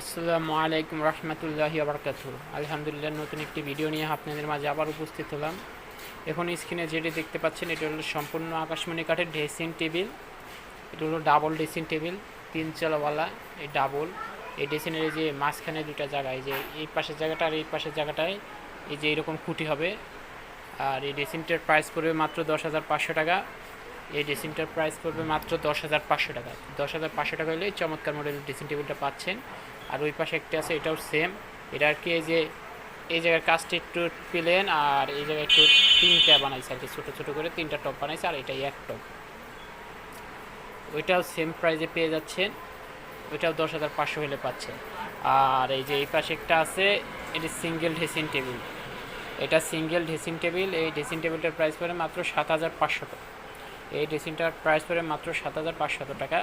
আসসালামু আলাইকুম রহমতুল্লাহ আবরকাত আলহামদুলিল্লাহ, নতুন একটি ভিডিও নিয়ে আপনাদের মাঝে আবার উপস্থিত হলাম। এখন স্ক্রিনে যেটি দেখতে পাচ্ছেন, এটা হলো সম্পূর্ণ আকাশমণি কাঠের ড্রেসিং টেবিল এটা হলো ডাবল ড্রেসিং টেবিল তিন চালাওয়ালা, এই ডাবল এই ড্রেসিংয়ের যে মাঝখানে দুটা জায়গায় যে এই পাশের জায়গাটা আর এই পাশের জায়গাটায় এই যে এরকম খুঁটি হবে। আর এই ড্রেসিংটার প্রাইস পড়বে মাত্র দশ হাজার পাঁচশো টাকা। এই ড্রেসিংটার প্রাইস পড়বে মাত্র দশ হাজার পাঁচশো টাকা। দশ হাজার পাঁচশো টাকা হলে চমৎকার মডেলের ড্রেসিং টেবিলটা পাচ্ছেন। আর ওই পাশে একটা আছে, এটাও সেম এটা আর কি এই যে, এই জায়গার কাজটি একটু প্লেন, আর এই জায়গায় একটু তিনটা বানাইছে আর কি, ছোটো ছোটো করে তিনটা টপ বানাইছে, আর এটাই এক টপ ওইটাও সেম প্রাইজে পেয়ে যাচ্ছেন। ওইটাও দশ হাজার পাঁচশো হলে পাচ্ছেন আর এই যে এই পাশে একটা আছে, এটি সিঙ্গেল ড্রেসিং টেবিল এটা সিঙ্গেল ড্রেসিং টেবিল এই ড্রেসিং টেবিলটার প্রাইস পড়ে মাত্র সাত হাজার পাঁচশো টাকা। এই ড্রেসিংটার প্রাইস পড়ে মাত্র সাত হাজার পাঁচশত টাকা।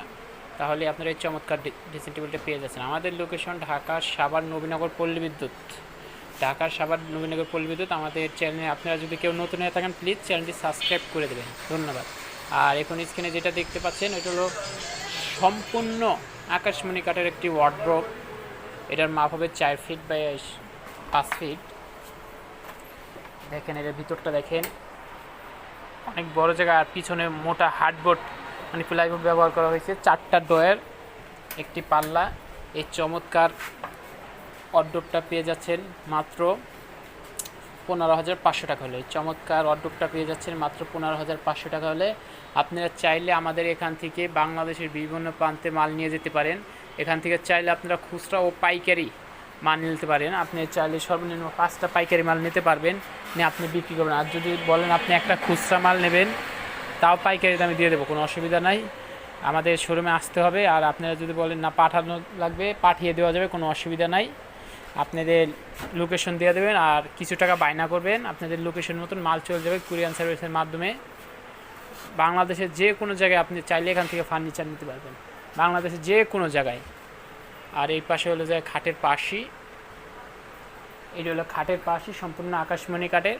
তাহলে আপনারা এই চমৎকার ড্রেসিং পেয়ে যাচ্ছেন। আমাদের লোকেশন ঢাকা সাভার নবীনগর পল্লী বিদ্যুৎ। ঢাকার সাভার নবীনগর পল্লী বিদ্যুৎ আমাদের চ্যানেলে আপনারা যদি কেউ নতুন হয়ে থাকেন প্লিজ চ্যানেলটি সাবস্ক্রাইব করে দেবেন। ধন্যবাদ। আর এখন স্ক্রিনে যেটা দেখতে পাচ্ছেন ওইটা হলো সম্পূর্ণ আকাশমণি কাঠের একটি ওয়ার্ড্রপ এটার মাপ হবে চার ফিট বাই পাঁচ ফিট দেখেন এটার ভিতরটা দেখেন। অনেক বড় জায়গা আর পিছনে মোটা হার্ডবোর্ড। মানে প্লাইউড ব্যবহার করা হয়েছে। চারটা ডয়ের একটি পাল্লা, এই চমৎকার অড্ডোপটা পেয়ে যাচ্ছেন মাত্র পনেরো হাজার পাঁচশো টাকা হলে। চমৎকার অড্ডোপটা পেয়ে যাচ্ছেন মাত্র পনেরো হাজার পাঁচশো টাকা হলে। আপনারা চাইলে আমাদের এখান থেকে বাংলাদেশের বিভিন্ন প্রান্তে মাল নিয়ে যেতে পারেন। এখান থেকে চাইলে আপনারা খুচরা ও পাইকারি মাল নিতে পারেন। আপনি চাইলে সর্বনিম্ন পাঁচটা পাইকারি মাল নিতে পারবেন। নিয়ে আপনি বিক্রি করবেন। আর যদি বলেন আপনি একটা খুচরা মাল নেবেন তাও পাইকারি দামে দিয়ে দেবো, কোনো অসুবিধা নাই। আমাদের শোরুমে আসতে হবে, আর আপনারা যদি বলেন না পাঠানো লাগবে, পাঠিয়ে দেওয়া যাবে, কোনো অসুবিধা নাই। আপনাদের লোকেশন দিয়ে দেবেন, আর কিছু টাকা বায়না করবেন। আপনাদের লোকেশন মতন মাল চলে যাবে কুরিয়ান সার্ভিসের মাধ্যমে। বাংলাদেশের যে কোনো জায়গায় আপনি চাইলে এখান থেকে ফার্নিচার নিতে পারবেন। বাংলাদেশের যে কোনো জায়গায়। আর এই পাশে হলো যে খাটের পাশি এটা হলো খাটের পাশি সম্পূর্ণ আকাশমণি কাঠের।